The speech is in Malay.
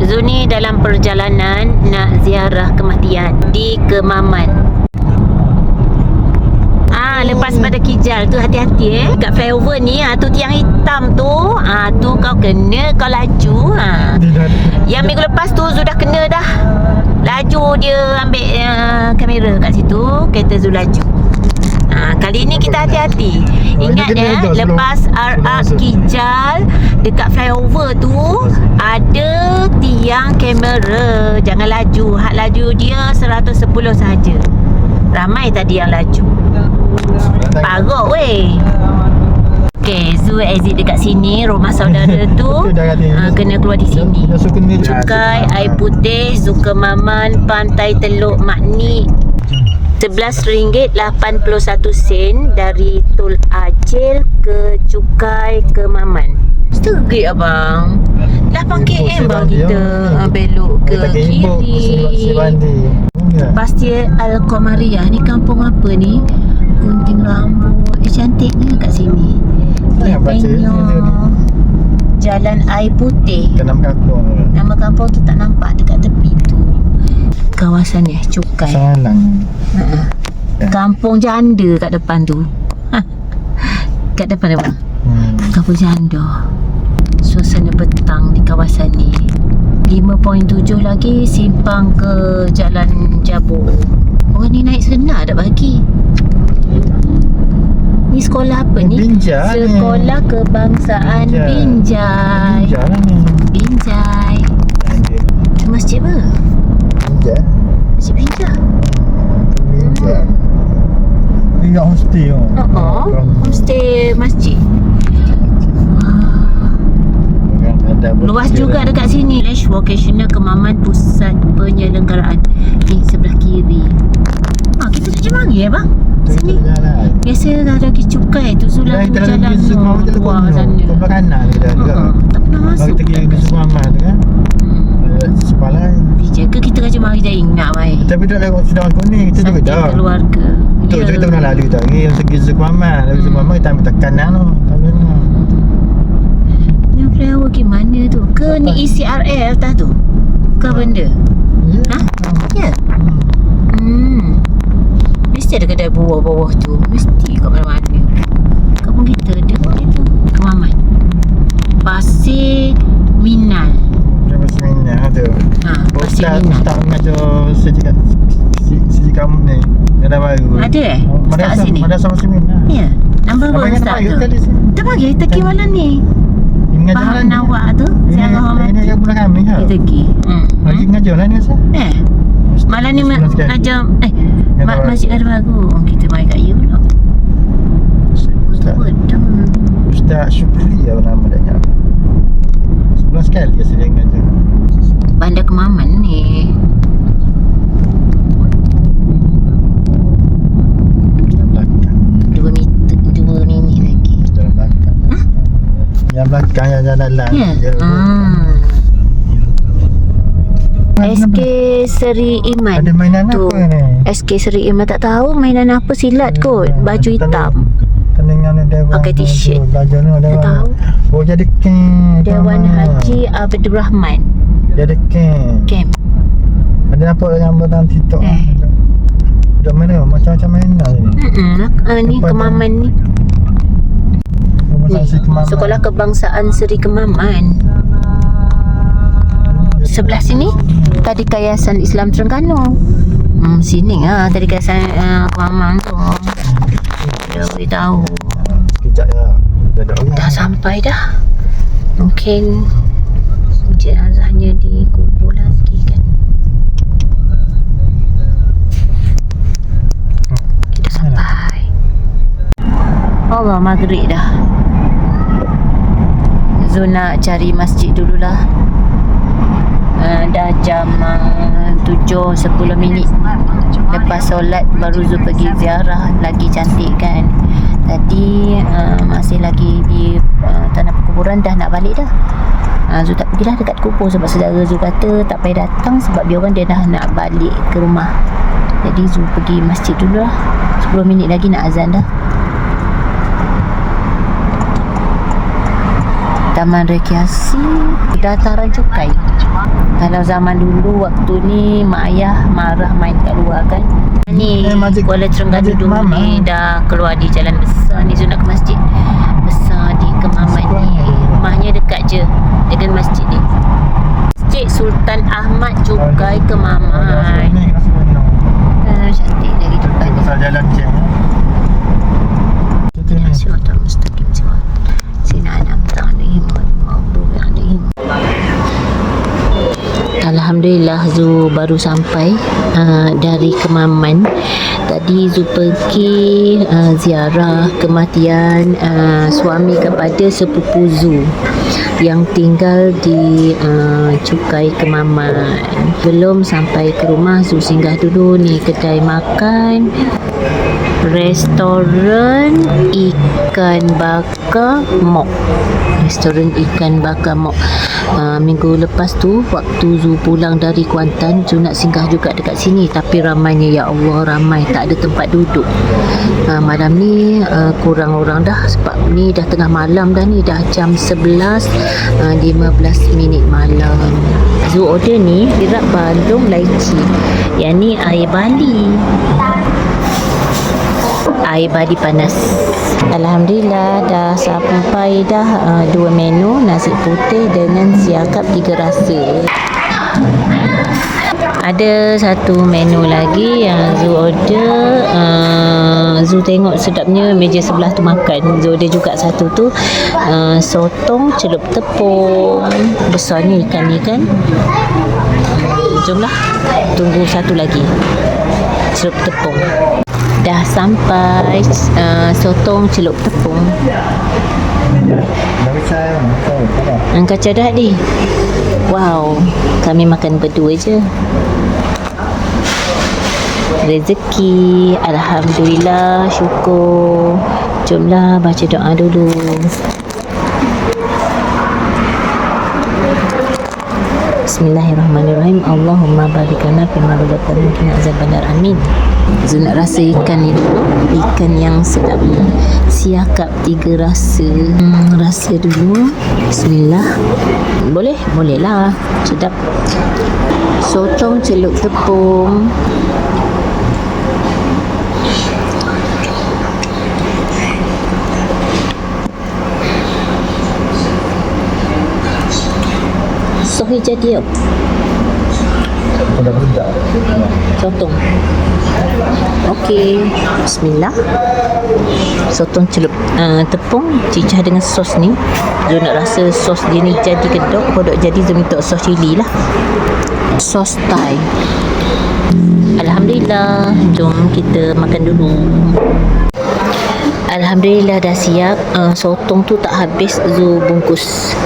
Zul ni dalam perjalanan nak ziarah kematian di Kemaman. Ah, lepas pada Kijal tu hati-hati eh. Kat flyover ni ah tu tiang hitam tu, ah tu kau kena kau laju. Tidak Yang minggu lepas tu Zul dah kena dah. Laju dia ambil uh, kamera kat situ, kereta Zul laju. Ha, kali ni kita hati-hati. Oh, Ingat ya, lepas sebelum- lepas RR. Kijal dekat flyover tu ada tiang kamera. Jangan laju. Hak laju dia 110 sahaja. Ramai tadi yang laju. Paruk weh. Okey, Zul exit dekat sini. Rumah saudara tu uh, kena keluar di sini. Cukai, air putih, Zulkemaman, Pantai Teluk Makni RM11.81 dari Tol Acil ke Cukai ke Maman. Setegik abang. 8 km bang kita ah, belok ke kiri. Pastir Al-Qamariyah ni kampung apa ni? Gunting rambut. Eh cantiknya kat sini. Ya. Jalan Air Putih. Kenam kakung Nama kampung tu tak nampak dekat tepi tu. Kawasan ni Cukai. Salang Ha. Kampung janda kat depan tu. Ha. Kat depan apa? hmm. Kampung janda. Suasana petang di kawasan ni. 5.7 lagi simpang ke Jalan Jabur. Orang ni naik senar dah pagi. Ni sekolah apa ni? Binjai. Sekolah Kebangsaan Binjai. Binjai. Binjai lah ni Binjai. Binjai Tu masjid apa? Binjai. Binjai Ni kat homestay tu Oh, homestay masjid. Luas juga dekat sini. Lash Vocational Kemaman Pusat Penyelenggaraan Ni sebelah kiri. Ah, kita dah Jemangi ya bang? Sini. Biasa dah ada cukai tu Sulah tu jalan luar sana. Sebelah kanan kita juga. Ha, Tak pernah Kalau masuk kita pergi ke Sumaman tu kan hmm. Sebelah lain Bija ke kita Raja Mari dah ingat baik Tapi tak lewat sedang aku ni Kita juga Sakit dah keluarga Betul, Ya. kita pernah lalu tadi Yang segi Sumaman Dari Hmm. Sumaman kita ambil tekan kanan tu Tak benar Ni flower gimana tu? Ke ni ECRL tah tu? Ke benda? Ya Ha? Ya? Hmm. Hmm. Mesti ada kedai bawah-bawah tu. Mesti kat mana-mana. Kampung kita ada itu. Kemaman. Pasir Minal. Dia masih minyak tu Ustaz, Minal. Ustaz mengajar sejak kamu ni Ada baru Ada eh? Oh, Ustaz kat Madrasah, sini? madrasah masih minyak Ya. Nombor Abang berapa ingat Ustaz tu? Tak panggil. Teki mana ni? Mengajar lah ni. nawak tu? Ini Siapa orang ini yang bulan kami ha. Kita pergi. Hmm. Lagi mengajar lah ni rasa. Eh. Malam ni Najam Eh ma-. Masjid ada baru Oh, Kita main kat you pula Ustaz, Ustaz Syukri apa nama dia? Sebulan sekali biasa dia mengajar. Bandar Kemaman ni Dalam belakang. Yang belakang yang jalan dalam. Ya hmm. SK Seri Iman Ada mainan tu. apa ni? SK Seri Iman tak tahu mainan apa silat kot Baju hitam Tenangan dewan. Pakai t-shirt. Belajar ni Tak dewan. tahu Oh jadi camp. Dewan. Haji Abdul Rahman Jadi camp. Camp Ada nampak gambar dalam TikTok. Eh. Dah mana macam-macam mainan ni. Mm-mm. Uh, ni Depan Kemaman ni kemaman. Sekolah Kebangsaan Seri Kemaman Sebelah sini Tadika Yayasan Islam Terengganu Hmm, sini ah Tadika Yayasan uh, Kemaman tu Dah beritahu Kejap ya. Dah ada orang. Dah sampai dah Mungkin Jenazahnya dikubur lagi kan? Kita sampai. Allah maghrib dah. Zul nak cari masjid dululah. Uh, Dah jam uh, 7.10 minit. Lepas solat baru Zul pergi ziarah Lagi cantik kan? Tadi uh, masih lagi di uh, tanah perkuburan Dah nak balik dah uh, Zul tak pergilah dekat kubur Sebab saudara Zul kata tak payah datang Sebab dia orang dia dah nak balik ke rumah. Jadi Zul pergi masjid dulu lah 10 minit lagi nak azan dah. Taman rekreasi Dataran Cukai. Kalau zaman dulu waktu ni mak ayah marah main kat luar kan. Ni Eh, masjid- Kuala Terengganu dulu ni dah keluar di jalan besar ni. Zul nak ke masjid. Besar di Kemaman ni. Rumahnya dekat je dengan masjid ni. Masjid Sultan Ahmad Cukai Kemaman. Ah, cantik lagi depan ni. Pasal jalan cek. Alhamdulillah Zu baru sampai uh, dari Kemaman. Tadi Zu pergi uh, ziarah kematian uh, suami kepada sepupu Zu yang tinggal di uh, Cukai Kemaman. Belum sampai ke rumah Zu singgah dulu ni kedai makan restoran ikan bakar mok. Restoran ikan bakar mok. Uh, minggu lepas tu waktu Zu pulang dari Kuantan Zu nak singgah juga dekat sini. Tapi ramainya ya Allah ramai. Tak ada tempat duduk. Uh, malam ni uh, kurang orang dah. Sebab ni dah tengah malam dah ni. Dah jam 11 uh, 15 minit malam. Zu order ni sirap bandung laici yang ni air Bali air badi panas. Alhamdulillah dah sampai dah uh, dua menu nasi putih dengan siakap tiga rasa. Ada satu menu lagi yang Zu order uh, Zu tengok sedapnya meja sebelah tu makan. Zu order juga satu tu uh, Sotong celup tepung. Besar ni ikan ni kan? Jomlah Tunggu satu lagi. Celup tepung Dah sampai uh, Sotong celup tepung. Angkat cadat di Wow Kami makan berdua je. Rezeki Alhamdulillah Syukur. Jomlah baca doa dulu. Bismillahirrahmanirrahim. Allahumma barik lana fima razaqtana wa qina azabannar. Amin Zul nak rasa ikan ni dulu. Ikan yang sedap ni. Siakap tiga rasa. Hmm, Rasa dulu. Bismillah. Boleh? Boleh lah Sedap. Sotong celup tepung. Sohi jadi apa? Aku dah budak. Sotong. Okey. Bismillah. Sotong celup. Uh, Tepung Cicah dengan sos ni. Zul nak rasa sos dia ni jadi kedok Kodok jadi Zul minta sos cili lah. Sos Thai. Alhamdulillah. Jom kita makan dulu. Alhamdulillah dah siap. Uh, Sotong tu tak habis Zul bungkus